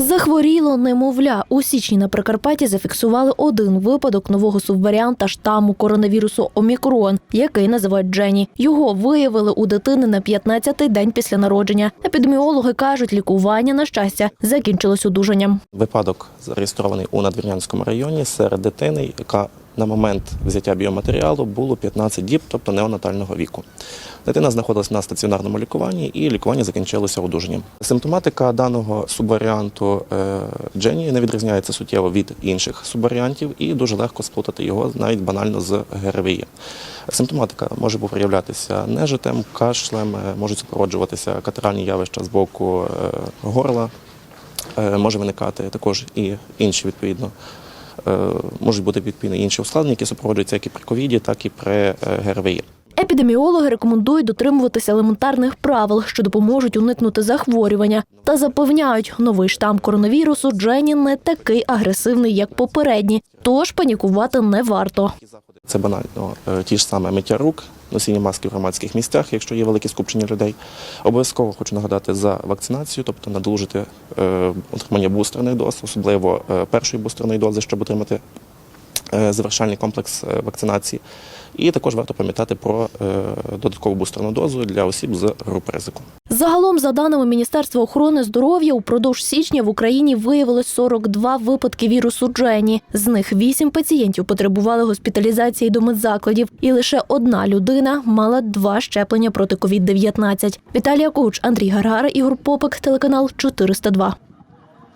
Захворіло немовля. У січні на Прикарпатті зафіксували один випадок нового субваріанта штаму коронавірусу Омікрон, який називають Джені. Його виявили у дитини на 15-й день після народження. Епідеміологи кажуть, лікування на щастя закінчилось одужанням. Випадок зареєстрований у Надвірнянському районі серед дитини, яка на момент взяття біоматеріалу було 15 діб, тобто неонатального віку. Дитина знаходилась на стаціонарному лікуванні, і лікування закінчилося одужанням. Симптоматика даного субваріанту е, Джені не відрізняється суттєво від інших субваріантів, і дуже легко сплутати його навіть банально з ГРВІ. Симптоматика може проявлятися нежитем, кашлем, е, можуть супроводжуватися катаральні явища з боку е, горла. Може виникати також і інші відповідно. Е, Можуть бути відповідно інші ускладнення, які супроводжуються як і при ковіді, так і при е, ГРВІ. Епідеміологи рекомендують дотримуватися елементарних правил, що допоможуть уникнути захворювання, та запевняють, новий штам коронавірусу Джені не такий агресивний, як попередні, тож панікувати не варто. Це банально е, ті ж саме миття рук, носіння маски в громадських місцях, якщо є велике скупчення людей. Обов'язково хочу нагадати за вакцинацію, тобто надолужити е, отримання бустерних доз, особливо е, першої бустерної дози, щоб отримати завершальний комплекс вакцинації. І також варто пам'ятати про додаткову бустерну дозу для осіб з групи ризику. Загалом, за даними Міністерства охорони здоров'я, упродовж січня в Україні виявилось 42 випадки вірусу Джені. З них 8 пацієнтів потребували госпіталізації до медзакладів, і лише одна людина мала два щеплення проти COVID-19. Віталія Коуч, Андрій Гаргара, Ігор Попик, телеканал 402.